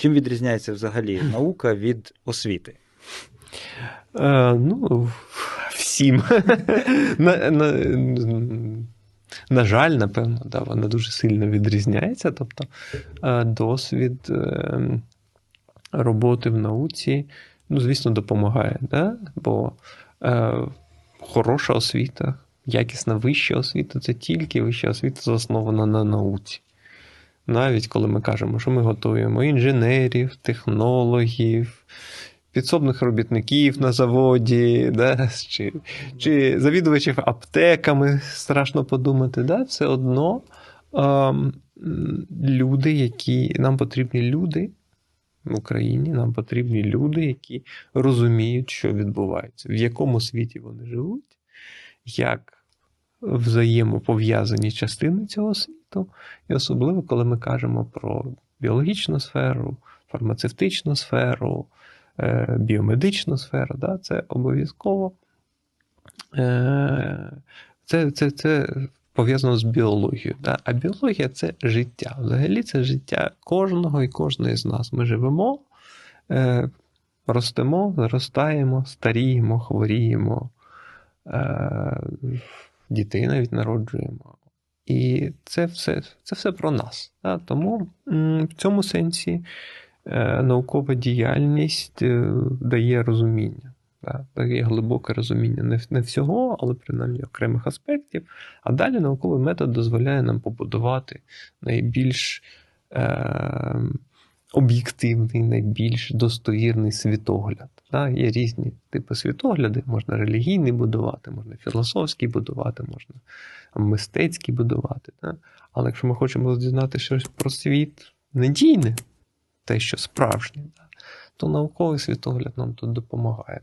Чим відрізняється взагалі наука від освіти? Е, ну, всім. на, на, на жаль, напевно, да, вона дуже сильно відрізняється. Тобто е, досвід е, роботи в науці, ну, звісно, допомагає. Да? Бо е, хороша освіта, якісна вища освіта це тільки вища освіта заснована на науці. Навіть коли ми кажемо, що ми готуємо інженерів, технологів, підсобних робітників на заводі, да, чи, чи завідувачів аптеками, страшно подумати, да, все одно ем, люди, які нам потрібні люди в Україні, нам потрібні люди, які розуміють, що відбувається, в якому світі вони живуть, як взаємопов'язані частини цього світу, і особливо, коли ми кажемо про біологічну сферу, фармацевтичну сферу, е, біомедичну сферу, да, це обов'язково е, це, це, це пов'язано з біологією. Да? А біологія це життя. Взагалі це життя кожного і кожної з нас. Ми живемо, е, ростемо, зростаємо, старіємо, хворіємо, дітей навіть народжуємо. І це все це все про нас. Да? Тому в цьому сенсі е, наукова діяльність е, дає розуміння. Да? Дає глибоке розуміння не, всього, але принаймні окремих аспектів. А далі науковий метод дозволяє нам побудувати найбільш е, об'єктивний, найбільш достовірний світогляд. Да? Є різні типи світогляди, можна релігійний будувати, можна філософський будувати, можна мистецький будувати. Да? Але якщо ми хочемо дізнати щось про світ надійне, те, що справжнє, да? то науковий світогляд нам тут допомагає.